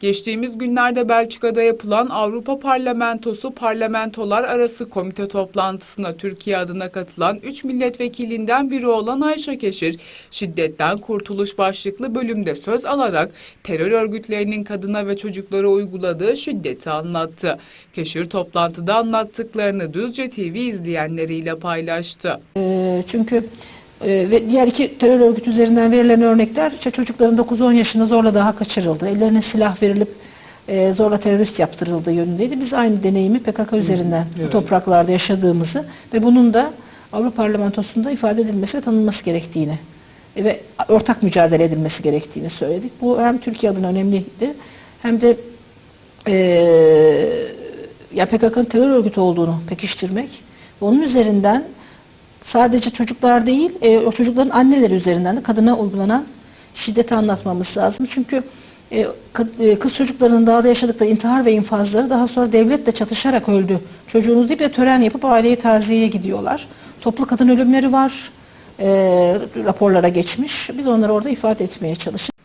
Geçtiğimiz günlerde Belçika'da yapılan Avrupa Parlamentosu Parlamentolar Arası Komite toplantısına Türkiye adına katılan 3 milletvekilinden biri olan Ayşe Keşir, şiddetten kurtuluş başlıklı bölümde söz alarak terör örgütlerinin kadına ve çocuklara uyguladığı şiddeti anlattı. Keşir toplantıda anlattıklarını Düzce TV izleyenleriyle paylaştı. E, çünkü ve diğer iki terör örgütü üzerinden verilen örnekler işte çocukların 9-10 yaşında zorla daha kaçırıldı. Ellerine silah verilip e, zorla terörist yaptırıldığı yönündeydi. Biz aynı deneyimi PKK üzerinden bu topraklarda yaşadığımızı ve bunun da Avrupa Parlamentosu'nda ifade edilmesi ve tanınması gerektiğini e, ve ortak mücadele edilmesi gerektiğini söyledik. Bu hem Türkiye adına önemliydi hem de e, ya PKK'nın terör örgütü olduğunu pekiştirmek ve onun üzerinden sadece çocuklar değil, e, o çocukların anneleri üzerinden de kadına uygulanan şiddeti anlatmamız lazım. Çünkü e, e, kız çocuklarının dağda yaşadıkları intihar ve infazları daha sonra devletle çatışarak öldü. Çocuğunuz deyip de tören yapıp aileyi taziyeye gidiyorlar. Toplu kadın ölümleri var, e, raporlara geçmiş. Biz onları orada ifade etmeye çalıştık.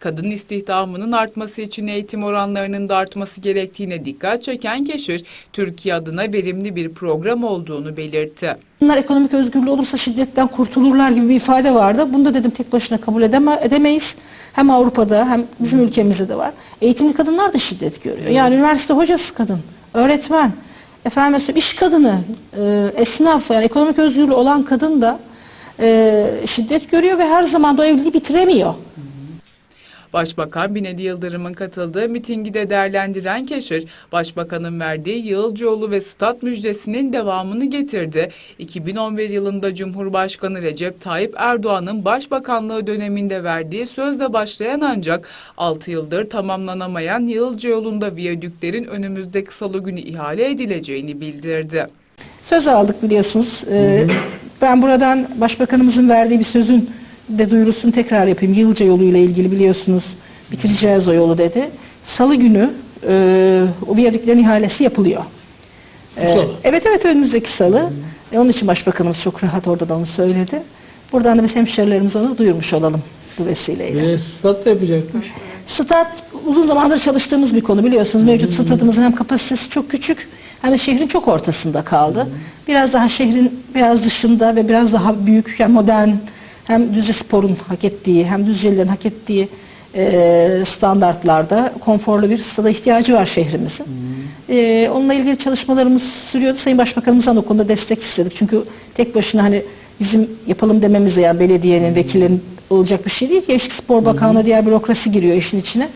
Kadın istihdamının artması için eğitim oranlarının da artması gerektiğine dikkat çeken Keşir, Türkiye adına verimli bir program olduğunu belirtti. Bunlar ekonomik özgürlüğü olursa şiddetten kurtulurlar gibi bir ifade vardı. Bunu da dedim tek başına kabul edeme, edemeyiz. Hem Avrupa'da hem bizim ülkemizde de var. Eğitimli kadınlar da şiddet görüyor. Yani üniversite hocası kadın, öğretmen, efendim iş kadını, e, esnaf yani ekonomik özgürlüğü olan kadın da e, şiddet görüyor ve her zaman da o evliliği bitiremiyor. Başbakan Binali Yıldırım'ın katıldığı mitingi de değerlendiren Keşir, Başbakanın verdiği Yığılcıoğlu ve Stat müjdesinin devamını getirdi. 2011 yılında Cumhurbaşkanı Recep Tayyip Erdoğan'ın başbakanlığı döneminde verdiği sözle başlayan ancak 6 yıldır tamamlanamayan Yığılcıoğlu'nda viyadüklerin önümüzdeki salı günü ihale edileceğini bildirdi. Söz aldık biliyorsunuz. Ee, ben buradan başbakanımızın verdiği bir sözün de duyurusunu tekrar yapayım. Yılca yoluyla ilgili biliyorsunuz bitireceğiz o yolu dedi. Salı günü e, o viyadüklerin ihalesi yapılıyor. Salı. evet evet önümüzdeki salı. E, onun için başbakanımız çok rahat orada da onu söyledi. Buradan da biz hemşerilerimize onu duyurmuş olalım bu vesileyle. Ve stat da yapacakmış. Stat uzun zamandır çalıştığımız bir konu biliyorsunuz. Mevcut stadımızın hem kapasitesi çok küçük hem de şehrin çok ortasında kaldı. Biraz daha şehrin biraz dışında ve biraz daha büyük hem modern hem Düzce Spor'un hak ettiği hem Düzcelilerin hak ettiği e, standartlarda konforlu bir stada ihtiyacı var şehrimizin. E, onunla ilgili çalışmalarımız sürüyordu. Sayın Başbakanımızdan o konuda destek istedik. Çünkü tek başına hani bizim yapalım dememizle yani belediyenin, vekillerin olacak bir şey değil. Gençlik Spor Bakanlığı diğer bürokrasi giriyor işin içine.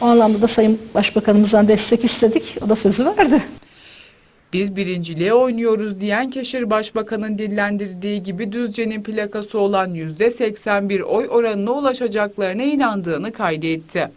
O anlamda da Sayın Başbakanımızdan destek istedik. O da sözü verdi. Biz birinciliğe oynuyoruz diyen Keşir Başbakan'ın dillendirdiği gibi Düzce'nin plakası olan %81 oy oranına ulaşacaklarına inandığını kaydetti.